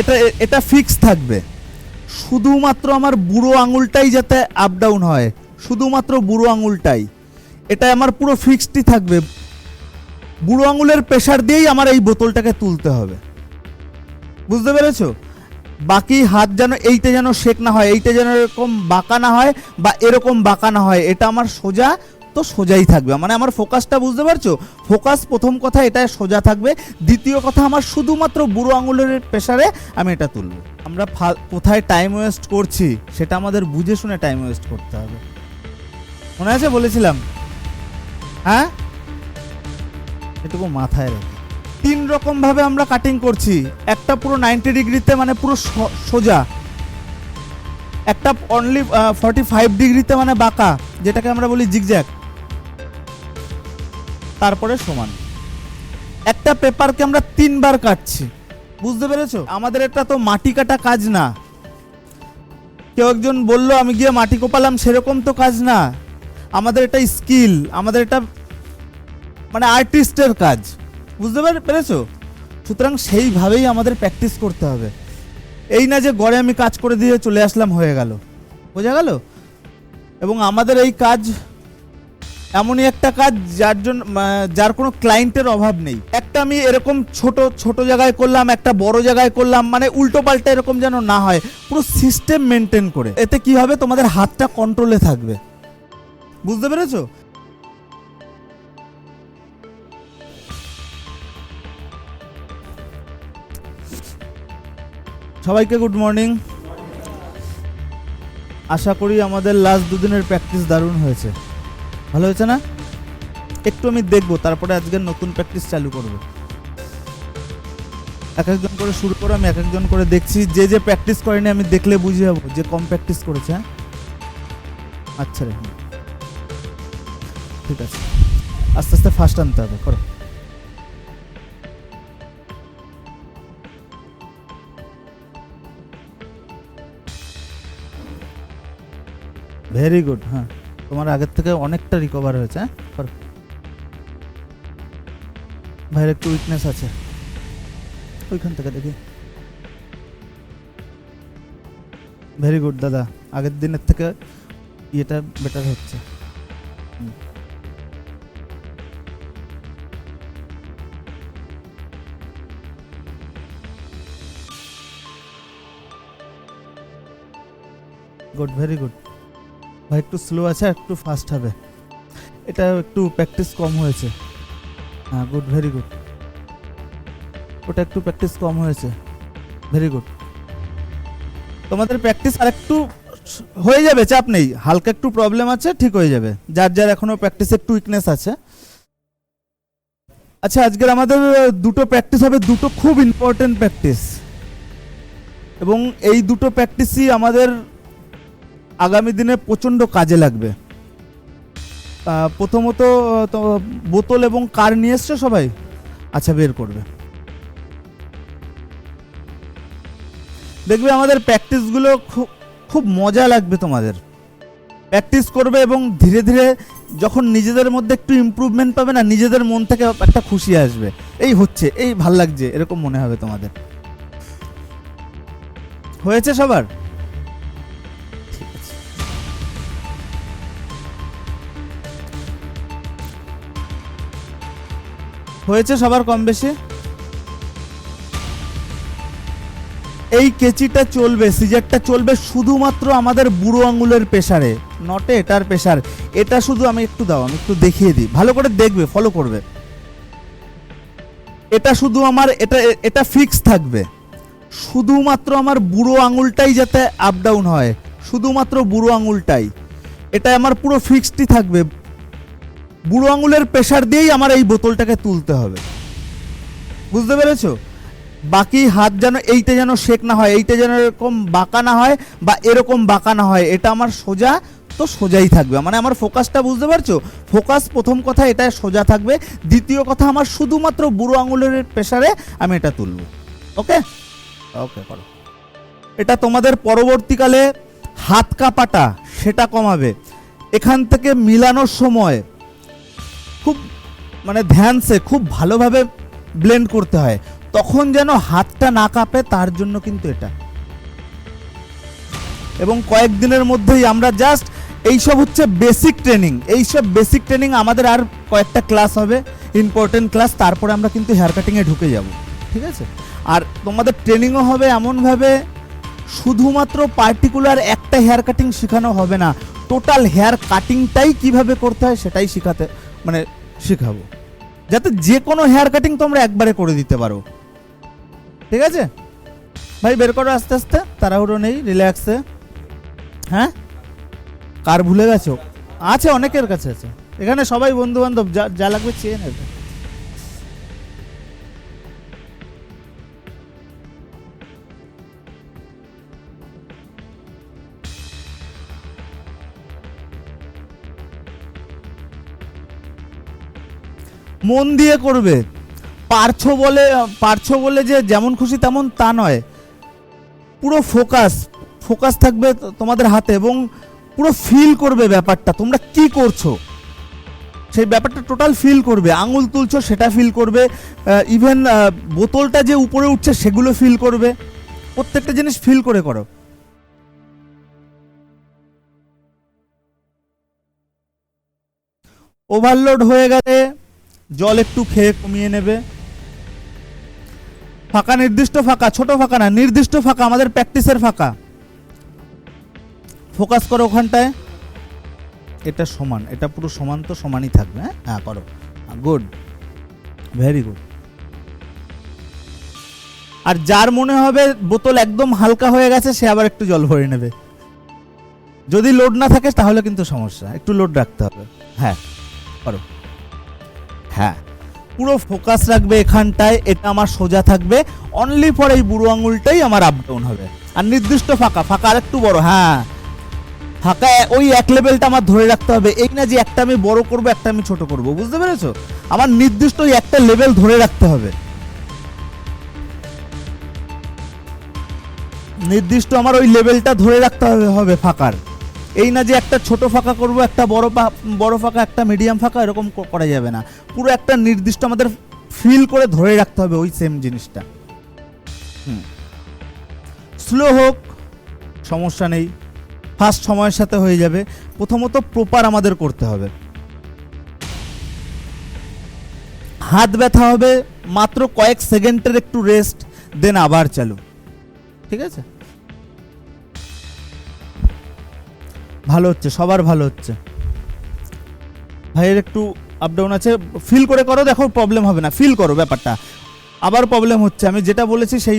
এটা এটা ফিক্স থাকবে। শুধুমাত্র আমার বুড়ো আঙুলটাই যাতে আপ ডাউন হয়। শুধুমাত্র বুড়ো আঙুলটাই। এটা আমার পুরো ফিক্সডই থাকবে। বুড়ো আঙুলের প্রেশার দিয়েই আমার এই বোতলটাকে তুলতে হবে। বুঝতে পেরেছ? বাকি হাত যেন এইটা যেন শেক না হয়, এইটা যেন এরকম বাঁকা না হয় বা এরকম বাঁকা না হয়, এটা আমার সোজা তো সোজাই থাকবে। মানে আমার ফোকাসটা বুঝতে পারছ? ফোকাস প্রথম কথা এটা সোজা থাকবে। দ্বিতীয় কথা আমার শুধুমাত্র বুড়ো আঙুলের প্রেশারে আমি এটা তুলব। আমরা কোথায় টাইম ওয়েস্ট করছি, সেটা আমাদের বুঝে শুনে টাইম ওয়েস্ট করতে হবে। মনে আছে? বলেছিলাম। হ্যাঁ? এটুকু মাথায় রেখে। তিন রকম ভাবে আমরা কাটিং করছি। একটা পুরো নাইনটি ডিগ্রিতে মানে পুরো সোজা। একটা অনলি ফর্টি ফাইভ ডিগ্রিতে মানে বাঁকা, যেটাকে আমরা বলি জিগজ্যাগ তারপরে সমান। একটা পেপারকে আমরা তিনবার কাটছি। বুঝতে পেরেছ? আমাদের এটা তো মাটি কাটা কাজ না। কেউ একজন বলল, আমি গিয়ে মাটি কোপালাম, সেরকম তো কাজ না। আমাদের এটা স্কিল, আমাদের এটা মানে আর্টিস্টের কাজ। বুঝতে পার- পেরেছ? সুতরাং সেইভাবেই আমাদের প্র্যাকটিস করতে হবে। এই না যে গড়ে আমি কাজ করে দিয়ে চলে আসলাম, হয়ে গেল। বোঝা গেল? এবং আমাদের এই কাজ এমনই একটা কাজ যার জন্য যার কোনো ক্লায়েন্টের অভাব নেই। একটা আমি এরকম ছোট ছোট জায়গায় করলাম, একটা বড় জায়গায় করলাম মানে উল্টো পাল্টা এরকম যেন না হয়, পুরো সিস্টেম মেনটেন করে। এতে কি হবে? তোমাদের হাতটা কন্ট্রোলে থাকবে। বুঝতে পেরেছ? সবাইকে গুড মর্নিং আশা করি আমাদের লাস্ট দুদিনের প্র্যাকটিস দারুণ হয়েছে। ভালো হয়েছে না? একটু আমি দেখব, তারপরে আজকে নতুন প্র্যাকটিস চালু করব। এক একজন করে শুরু করে, আমি এক একজন করে দেখছি। যে যে প্র্যাকটিস করেনি, আমি দেখলে বুঝে যাব যে কম প্র্যাকটিস করেছে হ্যাঁ? আচ্ছা রে ঠিক আছে। আস্তে আস্তে ফার্স্ট আনতে হবে, করো। ভেরি গুড হ্যাঁ। তোমার আগের থেকে অনেকটা রিকভার হয়েছে হ্যাঁ? ভাইয়ের একটু উইকনেস আছে। ওইখান থেকে দেখি। ভেরি গুড দাদা। আগের দিনের থেকে ইয়েটা বেটার হচ্ছে। গুড ভেরি গুড ভাই, একটু স্লো আছে, আর একটু ফাস্ট হবে। এটা একটু প্র্যাকটিস কম হয়েছে। হ্যাঁ গুড ভেরি গুড ওটা একটু প্র্যাকটিস কম হয়েছে। ভেরি গুড তোমাদের প্র্যাকটিস আর একটু হয়ে যাবে, চাপ নেই। হালকা একটু প্রবলেম আছে, ঠিক হয়ে যাবে। যার যার এখনও প্র্যাকটিস একটু উইকনেস আছে। আচ্ছা আজকের আমাদের দুটো প্র্যাকটিস হবে, দুটো খুব ইম্পর্টেন্ট প্র্যাকটিস এবং এই দুটো প্র্যাকটিসই আমাদের আগামী দিনে প্রচণ্ড কাজে লাগবে। প্রথমত বোতল এবং কার নিয়ে এসছো সবাই? আচ্ছা বের করবে। দেখবে আমাদের প্র্যাকটিসগুলো খুব খুব মজা লাগবে তোমাদের। প্র্যাকটিস করবে এবং ধীরে ধীরে যখন নিজেদের মধ্যে একটু ইমপ্রুভমেন্ট পাবে না, নিজেদের মন থেকে একটা খুশি আসবে। এই হচ্ছে, এই ভালো লাগছে, এরকম মনে হবে তোমাদের। হয়েছে সবার? হয়েছে সবার কম বেশি? এই কেচিটা চলবে, সিজারটা চলবে শুধুমাত্র আমাদের বুড়ো আঙুলের প্রেসারে। নটে এটার প্রেসার। এটা শুধু আমি একটু দাও, আমি একটু দেখিয়ে দিই। ভালো করে দেখবে ফলো করবে। এটা শুধু আমার, এটা এটা ফিক্স থাকবে। শুধুমাত্র আমার বুড়ো আঙুলটাই যাতে আপ ডাউন হয়। শুধুমাত্র বুড়ো আঙুলটাই। এটা আমার পুরো ফিক্সডই থাকবে। বুড়ো আঙুলের প্রেশার দিয়েই আমার এই বোতলটাকে তুলতে হবে। বুঝতে পেরেছ? বাকি হাত যেন এইটা যেন শেক না হয়, এইটা যেন এরকম বাঁকা না হয় বা এরকম বাঁকা না হয়, এটা আমার সোজা তো সোজাই থাকবে। মানে আমার ফোকাসটা বুঝতে পারছ? ফোকাস প্রথম কথা এটা সোজা থাকবে, দ্বিতীয় কথা আমার শুধুমাত্র বুড়ো আঙুলের প্রেশারে আমি এটা তুলব। ওকে? ওকে, করো। এটা তোমাদের পরবর্তীকালে হাত কাঁপাটা, সেটা কমাবে। এখান থেকে মিলানোর সময় খুব মানে ধ্যানসে খুব ভালোভাবে ব্লেন্ড করতে হয়। তখন যেন হাতটা না কাঁপে, তার জন্য কিন্তু এটা। এবং কয়েকদিনের মধ্যেই আমরা জাস্ট এইসব হচ্ছে বেসিক ট্রেনিং এইসব বেসিক ট্রেনিং আমাদের আর কয়েকটা ক্লাস হবে ইম্পর্টেন্ট ক্লাস তারপরে আমরা কিন্তু হেয়ার কাটিংয়ে ঢুকে যাব। ঠিক আছে? আর তোমাদের ট্রেনিংও হবে এমনভাবে, শুধুমাত্র পার্টিকুলার একটা হেয়ার কাটিং শেখানো হবে না টোটাল হেয়ার কাটিংটাই কীভাবে করতে হয় সেটাই শেখাতে মানে শেখাবো। যাতে যে কোনো হেয়ার কাটিং তোমরা একবারে করে দিতে পারো। ঠিক আছে? ভাই, বের করো আস্তে আস্তে, তাড়াহুড়ো নেই রিল্যাক্সে হ্যাঁ? কার ভুলে গেছো? আছে, অনেকের কাছে আছে। এখানে সবাই বন্ধু বান্ধব যা যা লাগবে চেয়ে নেবে। মন দিয়ে করবে। পারছ বলে পারছ বলে যে যেমন খুশি তেমন তা নয়। পুরো ফোকাস ফোকাস থাকবে তোমাদের হাতে এবং পুরো ফিল করবে ব্যাপারটা। তোমরা কি করছ? সেই ব্যাপারটা টোটাল ফিল করবে। আঙুল তুলছো, সেটা ফিল করবে। ইভেন বোতলটা যে উপরে উঠছে, সেগুলো ফিল করবে। প্রত্যেকটা জিনিস ফিল করে করো। ওভারলোড হয়ে গেলে জল একটু খেয়ে কমিয়ে নেবে। ফাঁকা নির্দিষ্ট ফাঁকা, ছোট ফাঁকা না, নির্দিষ্ট ফাঁকা, আমাদের প্র্যাকটিসের ফাঁকা। ফোকাস করো ওখানটায়। এটা সমান, এটা পুরো সমান তো সমানই থাকবে হ্যাঁ? হ্যাঁ করো। গুড ভেরি গুড আর যার মনে হবে বোতল একদম হালকা হয়ে গেছে, সে আবার একটু জল ভরে নেবে। যদি লোড না থাকে, তাহলে কিন্তু সমস্যা, একটু লোড রাখতে হবে। হ্যাঁ করো। হ্যাঁ পুরো ফোকাস রাখবে এখানটায়, এটা আমার সোজা থাকবে অনলি ফর এই বুড়ো আঙুলটাই আমার আপ ডাউন হবে। আর নির্দিষ্ট ফাঁকা ফাঁকা আর একটু বড় হ্যাঁ। ফাঁকা, ওই এক লেভেলটা আমার ধরে রাখতে হবে। এই না যে একটা আমি বড় করব, একটা আমি ছোট করব, বুঝতে পেরেছ? আমার নির্দিষ্ট ওই একটা লেভেল ধরে রাখতে হবে। নির্দিষ্ট আমার ওই লেভেলটা ধরে রাখতে হবে হবে ফাঁকার। এই না যে একটা ছোট ফাঁকা করব, একটা বড় বড় ফাঁকা, একটা মিডিয়াম ফাঁকা, এরকম করা যাবে না। পুরো একটা নির্দিষ্ট আমাদের ফিল করে ধরে রাখতে হবে ওই সেম জিনিসটা। স্লো হোক, সমস্যা নেই। ফার্স্ট সময়ের সাথে হয়ে যাবে। প্রথমত প্রপার আমাদের করতে হবে। হাত ব্যথা হবে, মাত্র কয়েক সেকেন্ডের একটু রেস্ট দেন আবার চালু। ঠিক আছে? ভালো হচ্ছে, সবার ভালো হচ্ছে। ভাইয়ের একটু আপ ডাউন আছে ফিল করে করো, দেখো প্রবলেম হবে না ফিল করো ব্যাপারটা। আবার প্রবলেম হচ্ছে, আমি যেটা বলেছি সেই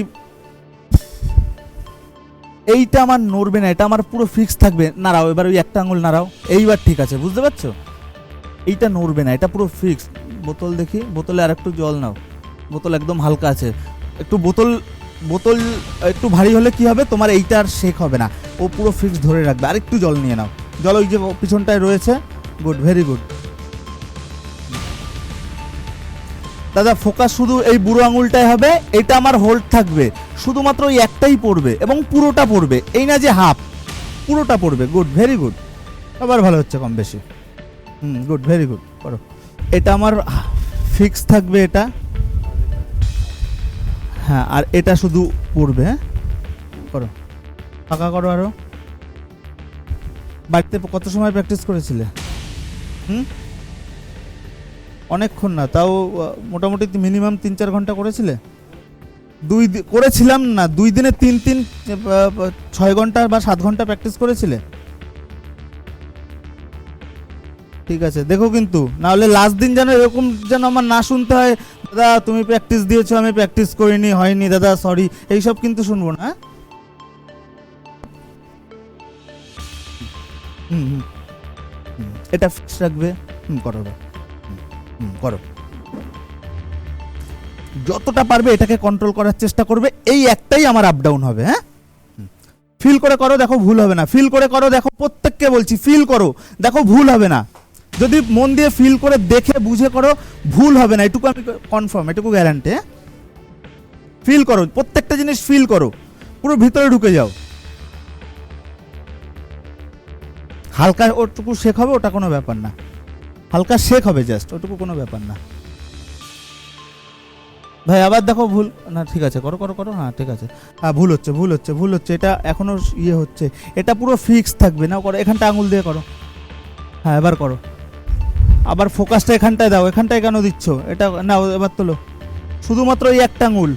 এইটা আমার নড়বে না, এটা আমার পুরো ফিক্স থাকবে। নাড়াও, এবার ওই একটা আঙুল নাড়াও, এইবার ঠিক আছে, বুঝতে পারছ? এইটা নড়বে না, এটা পুরো ফিক্স বোতল দেখি, বোতলে আর একটু জল নাও, বোতল একদম হালকা আছে। একটু বোতল বোতল একটু ভারী হলে কি হবে? তোমার এইটা আর শেক হবে না। ও পুরো ফিক্স ধরে রাখবে। আর একটু জল নিয়ে নাও। জল ওই যে পিছনটায় রয়েছে। গুড ভেরি গুড দাদা ফোকাস শুধু এই বুড়ো আঙুলটাই হবে। এটা আমার হোল্ড থাকবে। শুধুমাত্র ওই একটাই পড়বে এবং পুরোটা পড়বে। এই না যে হাফ পুরোটা পড়বে। গুড ভেরি গুড আবার ভালো হচ্ছে কম বেশি। হুম গুড ভেরি গুড করো। এটা আমার ফিক্স থাকবে এটা। হ্যাঁ আর এটা শুধু পড়বে হ্যাঁ? করো। ফাঁকা করো আরও। বাড়িতে কত সময় প্র্যাকটিস করেছিলে? হুম? অনেকক্ষণ না, তাও মোটামুটি মিনিমাম তিন চার ঘণ্টা করেছিলে? দুই করেছিলাম না, দুই দিনে তিন তিন ছয় ঘণ্টা বা সাত ঘণ্টা প্র্যাকটিস করেছিলে? ঠিক আছে, দেখো কিন্তু না হলে লাস্ট দিন যেন এরকম যেন আমার না শুনতে হয় দাদা, তুমি প্র্যাকটিস দিয়েছ, আমি প্র্যাকটিস করিনি, হয়নি, দাদা সরি এইসব কিন্তু শুনব না হ্যাঁ? হুম এটা ফিক্স রাখবে। হুম, করো হুম করো। যতটা পারবে এটাকে কন্ট্রোল করার চেষ্টা করবে। এই একটাই আমার আপ ডাউন হবে হ্যাঁ? ফিল করে করো, দেখো ভুল হবে না। ফিল করে করো, দেখো প্রত্যেককে বলছি ফিল করো। দেখো ভুল হবে না। যদি মন দিয়ে ফিল করে দেখে বুঝে করো, ভুল হবে না। এটুকু আমি কনফার্ম এটুকু গ্যারান্টি হ্যাঁ? ফিল করো, প্রত্যেকটা জিনিস ফিল করো। পুরো ভিতরে ঢুকে যাও। হালকা ওটুকু শেখ হবে, ওটা কোনো ব্যাপার না। হালকা শেক হবে জাস্ট ওটুকু কোনো ব্যাপার না। ভাই, আবার দেখো ভুল। না, ঠিক আছে, করো করো করো। হ্যাঁ ঠিক আছে। হ্যাঁ ভুল হচ্ছে ভুল হচ্ছে ভুল হচ্ছে। এটা এখনও ইয়ে হচ্ছে। এটা পুরো ফিক্স থাকবে। না করো, এখানটা আঙুল দিয়ে করো। হ্যাঁ এবার করো। আবার ফোকাসটা এখানটায় দাও, এখানটায় কেন দিচ্ছ? এটা না এবার তোলো। শুধুমাত্র এই একটা আঙুল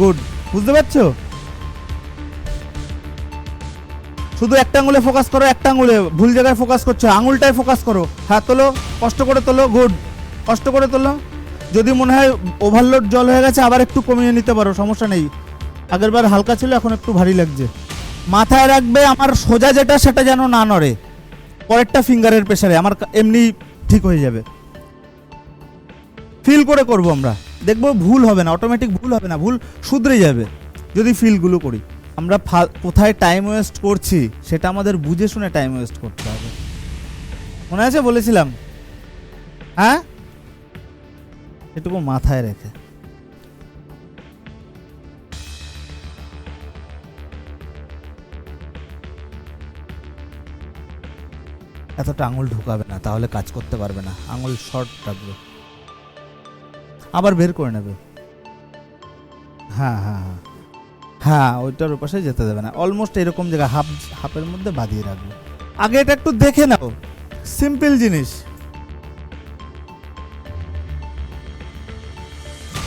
গুড বুঝতে পারছ? শুধু একটা আঙুলে ফোকাস করো, একটা আঙুলে ভুল জায়গায় ফোকাস করছ, আঙুলটায় ফোকাস করো। হ্যাঁ তোলো। কষ্ট করে তোলো গুড কষ্ট করে তোলো। যদি মনে হয় ওভারলোড জল হয়ে গেছে, আবার একটু কমিয়ে নিতে পারো, সমস্যা নেই। আগেরবার হালকা ছিল, এখন একটু ভারী লাগছে। মাথায় রাখবে, আমার সোজা যেটা, সেটা যেন না নড়ে। পরেরটা ফিঙ্গারের প্রেসারে আমার এমনি ঠিক হয়ে যাবে। ফিল করে করব আমরা। দেখব ভুল হবে না অটোমেটিক ভুল হবে না, ভুল শুধরে যাবে। যদি ফিলগুলো করি, আমরা কোথায় টাইম ওয়েস্ট করছি, সেটা আমাদের বুঝে শুনে টাইম ওয়েস্ট করতে হবে। মনে আছে? বলেছিলাম। হ্যাঁ? এটুকু মাথায় রেখে। এতটা আঙুল ঢুকাবে না, তাহলে কাজ করতে পারবে না। আঙুল শর্ট রাখবে। আবার বের করে নেবে। হ্যাঁ হ্যাঁ হ্যাঁ। হ্যাঁ ওইটার ওপাশে যেতে দেবে না। অলমোস্ট এরকম জায়গা হাফ হাফের মধ্যে বাঁধিয়ে রাখবে। আগে এটা একটু দেখে নাও। সিম্পল জিনিস।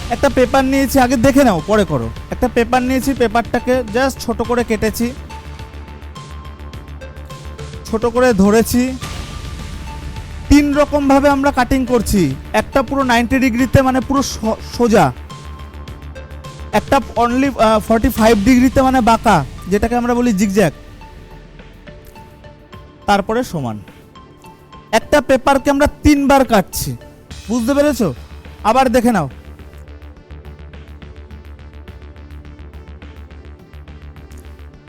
একটা পেপার নিয়েছি, আগে দেখে নাও, পরে করো। একটা পেপার নিয়েছি পেপারটাকে জাস্ট ছোট করে কেটেছি। ছোট করে ধরেছি। তিন রকম ভাবে আমরা কাটিং করছি। একটা পুরো নাইনটি ডিগ্রিতে মানে পুরো সোজা। একটা অনলি ফর্টি ফাইভ ডিগ্রিতে মানে বাঁকা, যেটাকে আমরা বলি জিগজ্যাগ তারপরে সমান। একটা পেপারকে আমরা তিনবার কাটছি। বুঝতে পেরেছ? আবার দেখে নাও।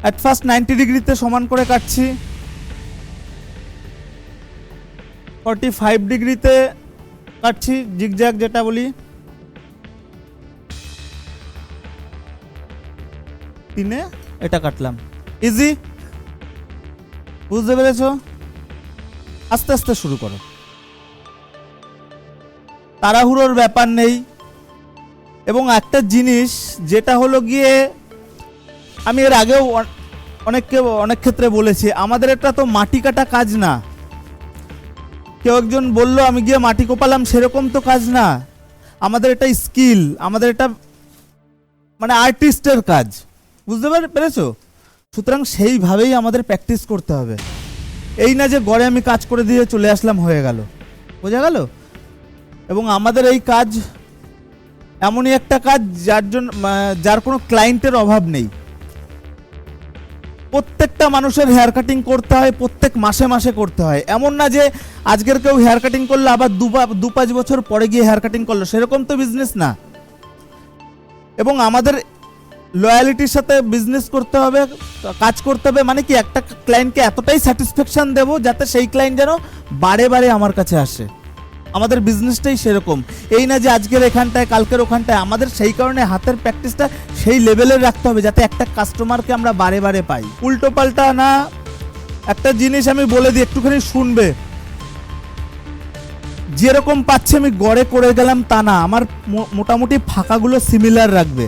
অ্যাট ফার্স্ট নাইনটি ডিগ্রিতে সমান করে কাটছি। ফর্টি ফাইভ ডিগ্রিতে কাটছি জিগজ্যাগ যেটা বলি। তিনে এটা কাটলাম। ইজি বুঝতে পেরেছ? আস্তে আস্তে শুরু করো। তাড়াহুড়োর ব্যাপার নেই। এবং একটা জিনিস, যেটা হলো গিয়ে, আমি এর আগেও অনেককে, অনেক ক্ষেত্রে বলেছি, আমাদের এটা তো মাটি কাটা কাজ না। কেউ একজন বলল, আমি গিয়ে মাটি কোপালাম, সেরকম তো কাজ না। আমাদের এটা স্কিল, আমাদের এটা মানে আর্টিস্টের কাজ। বুঝতে পার- পেরেছ? সুতরাং সেইভাবেই আমাদের প্র্যাকটিস করতে হবে। এই না যে গড়ে আমি কাজ করে দিয়ে চলে আসলাম, হয়ে গেল। বোঝা গেল? এবং আমাদের এই কাজ এমনই একটা কাজ যার জন্য যার কোনো ক্লায়েন্টের অভাব নেই। প্রত্যেকটা মানুষের হেয়ার কাটিং করতে হয়, প্রত্যেক মাসে মাসে করতে হয়। এমন না যে আজকের কেউ হেয়ার কাটিং করল আবার দু পাঁচ বছর পরে গিয়ে হেয়ার কাটিং করল, সেরকম তো বিজনেস না। এবং আমাদের লয়ালিটির সাথে বিজনেস করতে হবে, কাজ করতে হবে মানে কি একটা ক্লায়েন্টকে এতটাই স্যাটিসফ্যাকশান দেবো যাতে সেই ক্লায়েন্ট যেন বারে বারে আমার কাছে আসে। আমাদের বিজনেসটাই সেরকম। এই না যে আজকের এখানটায়, কালকের ওখানটায়, আমাদের সেই কারণে হাতের প্র্যাকটিসটা সেই লেভেলের রাখতে হবে যাতে একটা কাস্টমারকে আমরা বারে বারে পাই। উল্টো পাল্টা না, একটা জিনিস আমি বলে দিই, একটুখানি শুনবে। যেরকম পাচ্ছে আমি গড়ে করে গেলাম তা না, আমার মোটামুটি ফাঁকাগুলো সিমিলার রাখবে।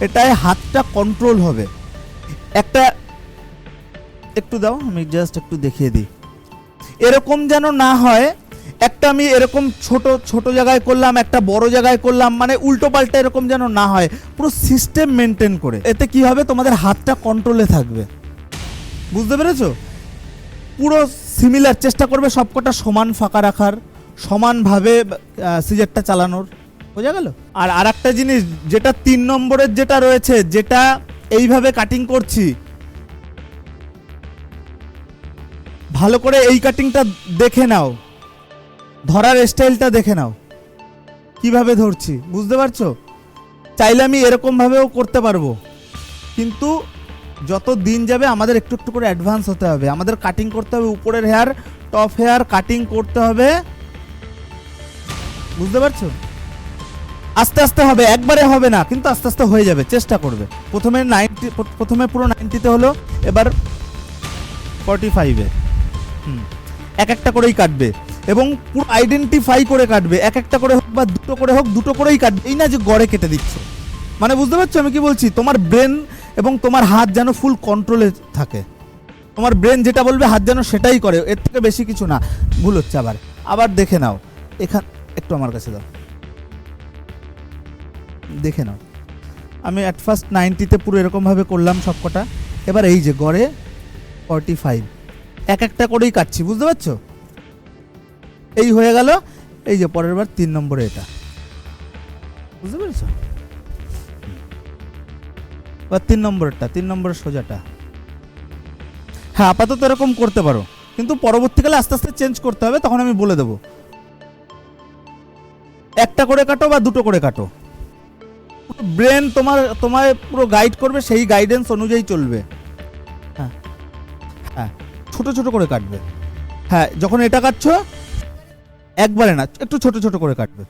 এটাই হাতটা কন্ট্রোল হবে। একটা, একটু দাও, আমি জাস্ট একটু দেখিয়ে দিই। এরকম যেন না হয় একটা আমি এরকম ছোট ছোট জায়গায় করলাম, একটা বড় জায়গায় করলাম মানে উল্টো পাল্টা এরকম যেন না হয়, পুরো সিস্টেম মেনটেন করে। এতে কি হবে? তোমাদের হাতটা কন্ট্রোলে থাকবে। বুঝতে পেরেছ? পুরো সিমিলার চেষ্টা করবে সবকটা সমান ফাঁকা রাখার, সমানভাবে সিজারটা চালানোর। বোঝা গেল? আর আর একটা জিনিস, যেটা তিন নম্বরের যেটা রয়েছে, যেটা এইভাবে কাটিং করছি, ভালো করে এই কাটিংটা দেখে নাও। ধরার স্টাইলটা দেখে নাও। কীভাবে ধরছি, বুঝতে পারছ? চাইলে আমি এরকমভাবেও করতে পারব। কিন্তু যত দিন যাবে, আমাদের একটু একটু করে অ্যাডভান্স হতে হবে। আমাদের কাটিং করতে হবে, উপরের হেয়ার টপ হেয়ার কাটিং করতে হবে। বুঝতে পারছ? আস্তে আস্তে হবে, একবারে হবে না, কিন্তু আস্তে আস্তে হয়ে যাবে, চেষ্টা করবে। প্রথমে নাইনটি প্রথমে পুরো নাইনটিতে হলো, এবার ফর্টি ফাইভে হুম, এক একটা করেই কাটবে। এবং পুরো আইডেন্টিফাই করে কাটবে, এক একটা করে হোক বা দুটো করে হোক, দুটো করেই কাটবে। এই না যে গড়ে কেটে দিচ্ছে। মানে বুঝতে পারছ আমি কি বলছি? তোমার ব্রেন এবং তোমার হাত যেন ফুল কন্ট্রোলে থাকে। তোমার ব্রেন যেটা বলবে, হাত যেন সেটাই করে। এর থেকে বেশি কিছু না। ভুল হচ্ছে আবার। আবার দেখে নাও। এখান একটু আমার কাছে দাও। দেখে নাও। আমি অ্যাট ফার্স্ট নাইনটিতে পুরো এরকমভাবে করলাম সবকটা। এবার এই যে গড়ে ফর্টি ফাইভ এক একটা করেই কাটছি। বুঝতে পারছ? এই হয়ে গেল। এই যে পরের বার তিন নম্বরে এটা। বুঝতে পেরেছ? এবার তিন নম্বরটা, তিন নম্বরের সোজাটা। হ্যাঁ আপাতত এরকম করতে পারো। কিন্তু পরবর্তীকালে আস্তে আস্তে চেঞ্জ করতে হবে, তখন আমি বলে দেবো। একটা করে কাটো বা দুটো করে কাটো। ব্রেন তোমার, তোমায় পুরো গাইড করবে, সেই গাইডেন্স অনুযায়ী চলবে। হ্যাঁ হ্যাঁ ছোট ছোটো করে কাটবে। হ্যাঁ যখন এটা কাটছো একবারে না, একটু ছোট ছোট করে কাটবে।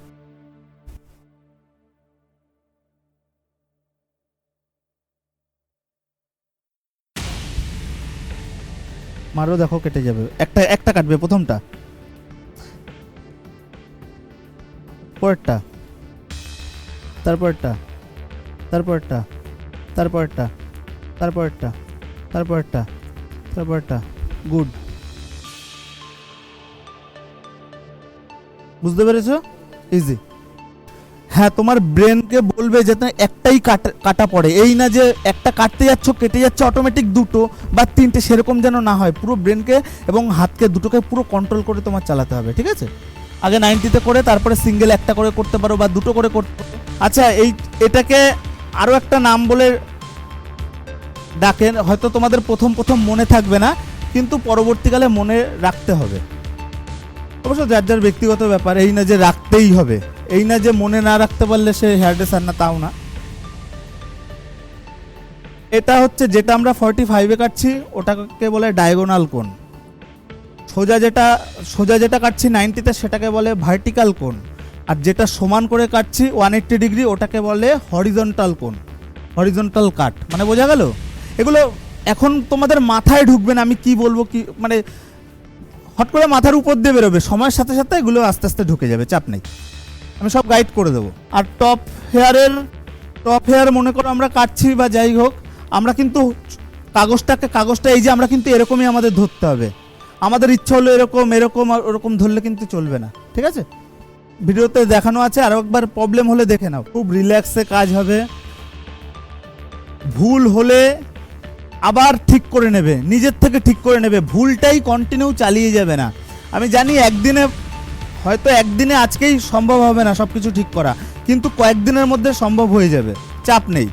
মারো দেখো কেটে যাবে। একটা একটা কাটবে প্রথমটা। পরেরটা। তারপরটা তারপরটা তারপরটা তারপরটা তারপরটা তারপরটা গুড। বুঝতে পেরেছ? ইজি হ্যাঁ তোমার ব্রেনকে বলবে যাতে একটাই কাটা কাটা পড়ে। এই না যে একটা কাটতে যাচ্ছ, কেটে যাচ্ছে অটোমেটিক দুটো বা তিনটে সেরকম যেন না হয়। পুরো ব্রেনকে এবং হাতকে দুটোকে পুরো কন্ট্রোল করে তোমার চালাতে হবে, ঠিক আছে? আগে নাইনটিতে করে, তারপরে সিঙ্গেল একটা করে করতে পারো বা দুটো করে করতে আচ্ছা এই, এটাকে আরও একটা নাম বলে ডাকেন। হয়তো তোমাদের প্রথম প্রথম মনে থাকবে না, কিন্তু পরবর্তীকালে মনে রাখতে হবে। অবশ্য যার যার ব্যক্তিগত ব্যাপার, এই না যে রাখতেই হবে। এই না যে মনে না রাখতে পারলে সে হেয়ার ড্রেসার না, তাও না। এটা হচ্ছে যেটা আমরা ফর্টি ফাইভে কাটছি, ওটাকে বলে ডায়াগোনাল কোণ সোজা যেটা সোজা যেটা কাটছি নাইনটিতে সেটাকে বলে ভার্টিক্যাল কোণ আর যেটা সমান করে কাটছি ওয়ান এইট্টি ডিগ্রি ওটাকে বলে হরিজন্টাল কোণ হরিজন্টাল কাট মানে বোঝা গেল? এগুলো এখন তোমাদের মাথায় ঢুকবে না, আমি কি বলব, কি মানে হট করে মাথার উপর দিয়ে বেরোবে। সময়ের সাথে সাথে এগুলো আস্তে আস্তে ঢুকে যাবে, চাপ নেই। আমি সব গাইড করে দেবো। আর টপ হেয়ারের টপ হেয়ার মনে করো আমরা কাটছি বা যাই হোক, আমরা কিন্তু কাগজটাকে, কাগজটা এই যে আমরা কিন্তু এরকমই আমাদের ধরতে হবে। আমাদের ইচ্ছা হলো এরকম এরকম আর ওরকম ধরলে কিন্তু চলবে না, ঠিক আছে? ভিডিওতে দেখানো আছে, আর একবার প্রবলেম হলে দেখে নাও। খুব রিল্যাক্সে কাজ হবে। ভুল হলে আবার ঠিক করে নেবে, নিজের থেকে ঠিক করে নেবে, ভুলটাই কন্টিনিউ চালিয়ে যাবে না। আমি জানি একদিনে, হয়তো একদিনে আজকেই সম্ভব হবে না সব কিছু ঠিক করা, কিন্তু কয়েকদিনের মধ্যে সম্ভব হয়ে যাবে, চাপ নেই।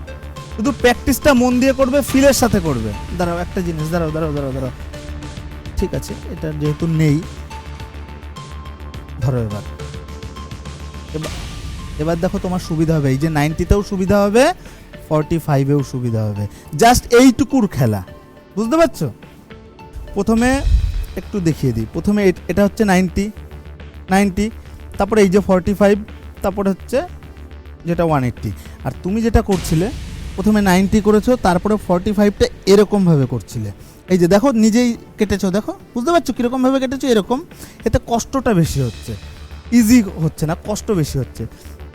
শুধু প্র্যাকটিসটা মন দিয়ে করবে ফিলের সাথে করবে। দাঁড়াও, একটা জিনিস, দাঁড়াও দাঁড়াও দাঁড়াও দাঁড়াও। ঠিক আছে, এটা যেহেতু নেই, ধরো এবার। এবার দেখো তোমার সুবিধা হবে, এই যে নাইনটিতেও সুবিধা হবে ফর্টি ফাইভেও সুবিধা হবে। জাস্ট এইটুকুর খেলা। বুঝতে পারছ? প্রথমে একটু দেখিয়ে দিই। প্রথমে এটা হচ্ছে নাইনটি নাইনটি তারপরে এই যে ফর্টি ফাইভ তারপরে হচ্ছে যেটা ওয়ান এইট্টি আর তুমি যেটা করছিলে, প্রথমে নাইনটি করেছ, তারপরে ফর্টি ফাইভটা এরকমভাবে করছিলে। এই যে দেখো, নিজেই কেটেছো, দেখো। বুঝতে পারছ কীরকমভাবে কেটেছো? এরকম। এতে কষ্টটা বেশি হচ্ছে। ইজি হচ্ছে না, কষ্ট বেশি হচ্ছে।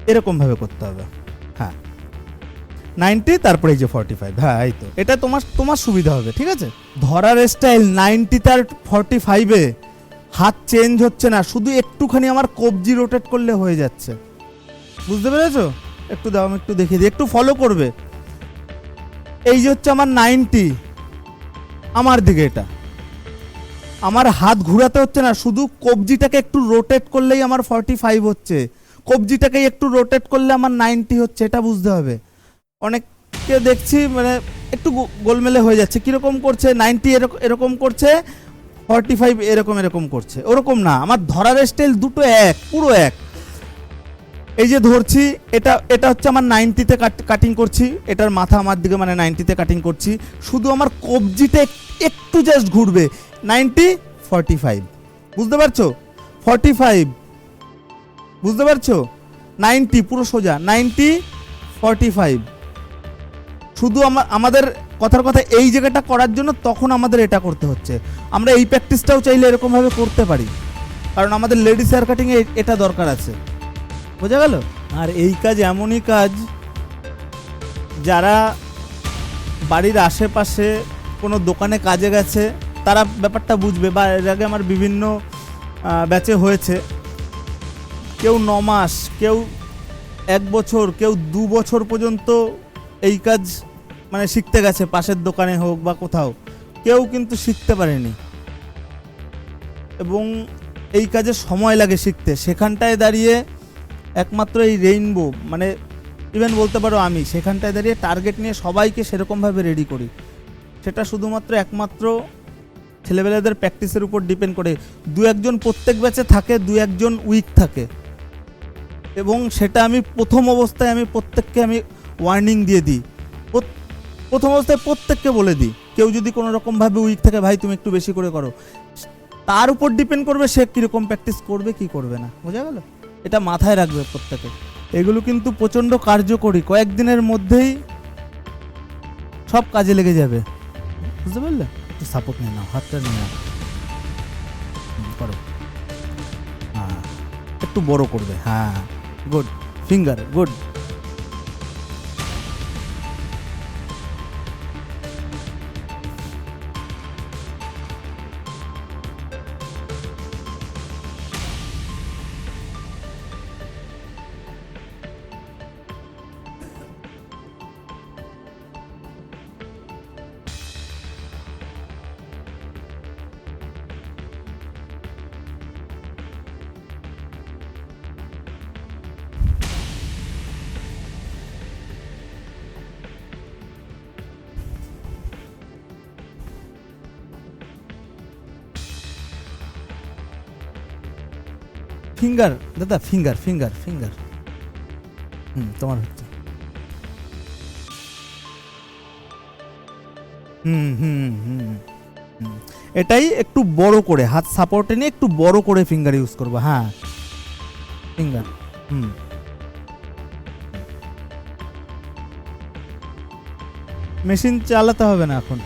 এরকমভাবে করতে হবে। হ্যাঁ। নাইনটি, তারপরে এই যে ফর্টি ফাইভ হ্যাঁ এই তো। এটা তোমার তোমার সুবিধা হবে, ঠিক আছে? ধরার স্টাইল নাইনটি, তার ফর্টি ফাইভে হাত চেঞ্জ হচ্ছে না, শুধু একটুখানি আমার কবজি রোটেট করলে হয়ে যাচ্ছে। বুঝতে পেরেছ? একটু দাও, আমি একটু দেখিয়ে দিই। একটু ফলো করবে। এই যে হচ্ছে আমার নাইনটি, আমার দিকে এটা। আমার হাত ঘুরাতে হচ্ছে না, শুধু কবজিটাকে একটু রোটেট করলেই আমার ফর্টি ফাইভ হচ্ছে। কবজিটাকে একটু রোটেট করলে আমার নাইনটি হচ্ছে, এটা বুঝতে হবে। অনেককে দেখছি মানে একটু গোলমেলে হয়ে যাচ্ছে। কীরকম করছে? নাইনটি এরকম এরকম করছে, ফর্টি ফাইভ এরকম এরকম করছে। ওরকম না, আমার ধরার স্টাইল দুটো এক, পুরো এক। এই যে ধরছি, এটা এটা হচ্ছে আমার নাইনটিতে কাটিং করছি। এটার মাথা আমার দিকে মানে নাইনটিতে কাটিং করছি। শুধু আমার কবজিটা এক- একটু জাস্ট ঘুরবে। Ninety, forty five. বুঝতে পারছ? Forty five. বুঝতে পারছ? নাইনটি, পুরো সোজা। Ninety, forty five. শুধু আমা- আমাদের কথার কথা এই জায়গাটা করার জন্য তখন আমাদের এটা করতে হচ্ছে। আমরা এই প্র্যাকটিসটাও চাইলে এরকমভাবে করতে পারি। কারণ আমাদের লেডিস হেয়ার কাটিংয়ে এটা দরকার আছে। বোঝা গেল? আর এই কাজ এমনই কাজ, যারা বাড়ির আশেপাশে কোনো দোকানে কাজে গেছে, তারা ব্যাপারটা বুঝবে বা এর আগে আমার বিভিন্ন ব্যাচে হয়েছে। কেউ ন মাস, কেউ এক বছর, কেউ দু বছর পর্যন্ত এই কাজ মানে শিখতে গেছে, পাশের দোকানে হোক বা কোথাও। কেউ কিন্তু শিখতে পারেনি। এবং এই কাজে সময় লাগে শিখতে। সেখানটায় দাঁড়িয়ে একমাত্র এই রেইনবো মানে ইভেন বলতে পারো আমি, সেখানটায় দাঁড়িয়ে টার্গেট নিয়ে সবাইকে সেরকমভাবে রেডি করি। সেটা শুধুমাত্র একমাত্র ছেলেবেলাদের প্র্যাকটিসের উপর ডিপেন্ড করে। দু একজন প্রত্যেক ব্যাচে থাকে, দু একজন উইক থাকে। এবং সেটা আমি প্রথম অবস্থায় আমি প্রত্যেককে আমি ওয়ার্নিং দিয়ে দিই। প্রথম অবস্থায় প্রত্যেককে বলে দিই, কেউ যদি কোনো রকমভাবে উইক থাকে, ভাই, তুমি একটু বেশি করে করো। তার উপর ডিপেন্ড করবে সে কীরকম প্র্যাকটিস করবে, কি করবে না। বোঝা গেল? এটা মাথায় রাখবে প্রত্যেকে। এগুলো কিন্তু প্রচণ্ড কার্যকরী। কয়েকদিনের মধ্যেই সব কাজে লেগে যাবে। বুঝতে পারলে? একটু সাপোর্ট নিয়ে নাও, হাতটা নিয়ে নাও। করো। হ্যাঁ একটু বড় করবে। হ্যাঁ গুড ফিঙ্গার গুড ফিঙ্গার দাদা ফিঙ্গার ফিঙ্গার ফিঙ্গার হুম, তোমার হচ্ছে। হুম হুম। এটাই একটু বড় করে, হাত সাপোর্টে নিয়ে একটু বড় করে ফিঙ্গার ইউজ করব হ্যাঁ। ফিঙ্গার হুম। মেশিন চালাতে হবে না এখন।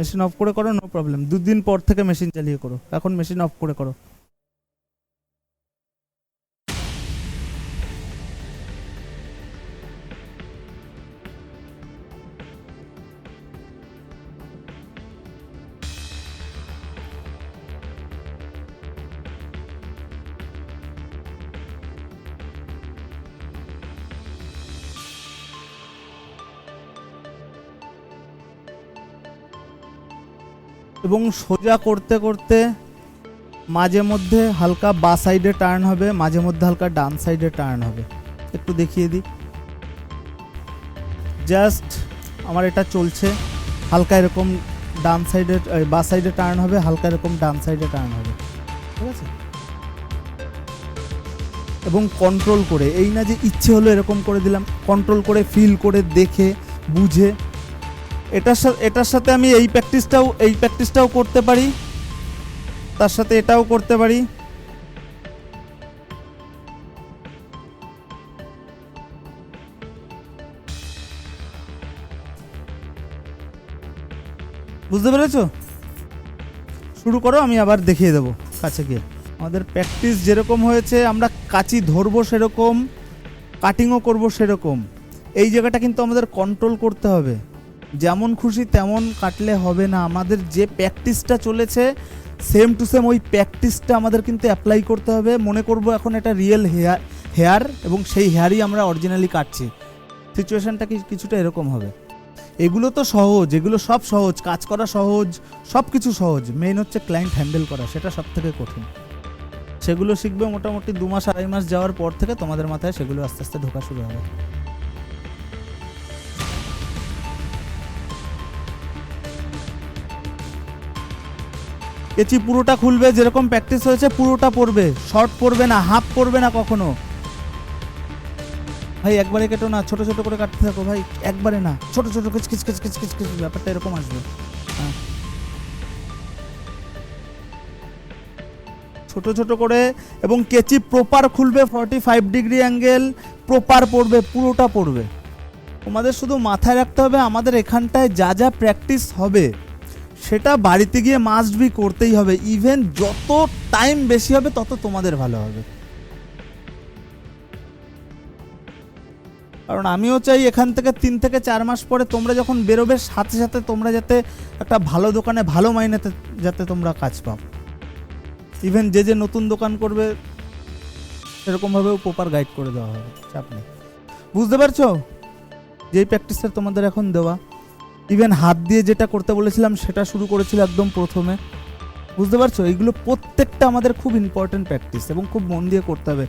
মেশিন অফ করে করো নো প্রবলেম দুদিন পর থেকে মেশিন চালিয়ে করো। এখন মেশিন অফ করে করো। এবং সোজা করতে করতে মাঝে মধ্যে হালকা বা সাইডে টার্ন হবে, মাঝে মধ্যে হালকা ডান সাইডে টার্ন হবে। একটু দেখিয়ে দিই। জাস্ট আমার এটা চলছে। হালকা এরকম ডান সাইডে বা সাইডে টার্ন হবে, হালকা এরকম ডান সাইডে টার্ন হবে। ঠিক আছে? এবং কন্ট্রোল করে, এই না যে ইচ্ছে হলো এরকম করে দিলাম কন্ট্রোল করে ফিল করে, দেখে, বুঝে এটার সাথে এটার সাথে আমি এই প্র্যাকটিসটাও এই প্র্যাকটিসটাও করতে পারি। তার সাথে এটাও করতে পারি। বুঝতে পেরেছ? শুরু করো, আমি আবার দেখিয়ে দেবো কাছে গিয়ে। আমাদের প্র্যাকটিস যেরকম হয়েছে, আমরা কাচি ধরবো সেরকম কাটিংও করব সেরকম। এই জায়গাটা কিন্তু আমাদের কন্ট্রোল করতে হবে। যেমন খুশি তেমন কাটলে হবে না। আমাদের যে প্র্যাকটিসটা চলেছে সেম টু সেম ওই প্র্যাকটিসটা আমাদের কিন্তু অ্যাপ্লাই করতে হবে। মনে করব এখন এটা রিয়েল হেয়ার হেয়ার এবং সেই হেয়ারই আমরা অরিজিনালি কাটছি। সিচুয়েশনটা কিছুটা এরকম হবে। এগুলো তো সহজ, এগুলো সব সহজ, কাজ করা সহজ সব কিছু সহজ। মেইন হচ্ছে ক্লায়েন্ট হ্যান্ডেল করা, সেটা সব থেকে কঠিন। সেগুলো শিখবে মোটামুটি দু মাস, আড়াই মাস যাওয়ার পর থেকে তোমাদের মাথায় সেগুলো আস্তে আস্তে ঢোকা শুরু হবে। কেচি পুরোটা খুলবে, যেরকম প্র্যাকটিস হয়েছে, পুরোটা পড়বে। শর্ট পড়বে না হাফ পড়বে না কখনো। ভাই, একবারে কেটো না, ছোট ছোট করে কাটতে থাকো ভাই, একবারে না, ছোট ছোট কিচ কিচ কিচ কিচ কিচ কিচ ব্যাপারটা এরকম আসবে। হ্যাঁ। ছোট ছোট করে, এবং কেচি প্রপার খুলবে forty five degree angle proper পড়বে, পুরোটা পড়বে। তোমাদের শুধু মাথায় রাখতে হবে, আমাদের এখানটায় যা যা প্র্যাকটিস হবে সেটা বাড়িতে গিয়ে মাস্ট বি করতেই হবে। ইভেন যত টাইম বেশি হবে, তত তোমাদের ভালো হবে। কারণ আমিও চাই এখান থেকে তিন থেকে চার মাস পরে তোমরা যখন বেরোবে, সাথে সাথে তোমরা যাতে একটা ভালো দোকানে, ভালো মাইনেতে যাতে তোমরা কাজ পাও। ইভেন যে যে নতুন দোকান করবে, সেরকমভাবেও প্রপার গাইড করে দেওয়া হবে। চাপ নেই। বুঝতে পারছ? যেই প্র্যাকটিসটা তোমাদের এখন দেওয়া ইভেন হাত দিয়ে যেটা করতে বলেছিলাম, সেটা শুরু করেছিল একদম প্রথমে। বুঝতে পারছ? এইগুলো প্রত্যেকটা আমাদের খুব ইম্পর্টেন্ট প্র্যাকটিস এবং খুব মন দিয়ে করতে হবে।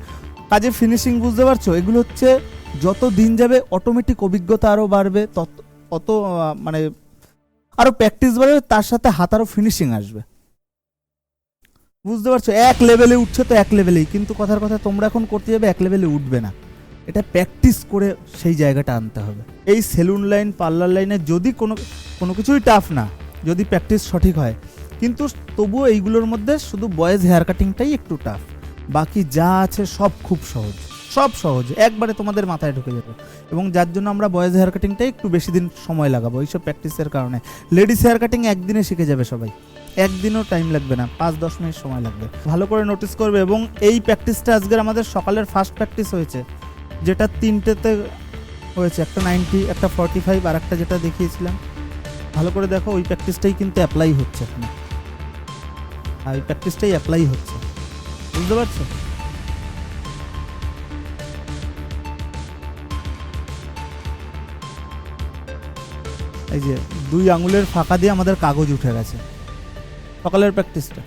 কাজে ফিনিশিং বুঝতে পারছ? এগুলো হচ্ছে যত দিন যাবে অটোমেটিক অভিজ্ঞতা আরও বাড়বে, তত অত মানে আরও প্র্যাকটিস বাড়বে, তার সাথে হাত আরও ফিনিশিং আসবে। বুঝতে পারছ? এক লেভেলে উঠছে তো এক লেভেলেই কিন্তু কথার কথা তোমরা এখন করতে যাবে, এক লেভেলে উঠবে না। এটা প্র্যাকটিস করে সেই জায়গাটা আনতে হবে। এই সেলুন লাইন পার্লার লাইনে যদি কোনো কোনো কিছুই টাফ না, যদি প্র্যাকটিস সঠিক হয়, কিন্তু তবুও এইগুলোর মধ্যে শুধু বয়েজ হেয়ার কাটিংটাই একটু টাফ বাকি যা আছে সব খুব সহজ, সব সহজ। একবারে তোমাদের মাথায় ঢুকে যাবে। এবং যার জন্য আমরা বয়েজ হেয়ার কাটিংটাই একটু বেশি দিন সময় লাগাবো এইসব প্র্যাকটিসের কারণে। লেডিস হেয়ার কাটিং একদিনে শিখে যাবে সবাই। একদিনও টাইম লাগবে না, পাঁচ, দশ মিনিট সময় লাগবে। ভালো করে নোটিস করবে এবং এই প্র্যাকটিসটা আজকের আমাদের সকালের ফার্স্ট প্র্যাকটিস হয়েছে। যেটা তিনটেতে হয়েছে, একটা নাইনটি, একটা ফর্টি ফাইভ, আর একটা যেটা দেখিয়েছিলাম। ভালো করে দেখো, ওই প্র্যাকটিসটাই কিন্তু অ্যাপ্লাই হচ্ছে এখানে। আর ওই প্র্যাকটিসটাই অ্যাপ্লাই হচ্ছে। বুঝতে পারছ? এই যে দুই আঙুলের ফাঁকা দিয়ে আমাদের কাগজ উঠে গেছে। সকালের প্র্যাকটিসটা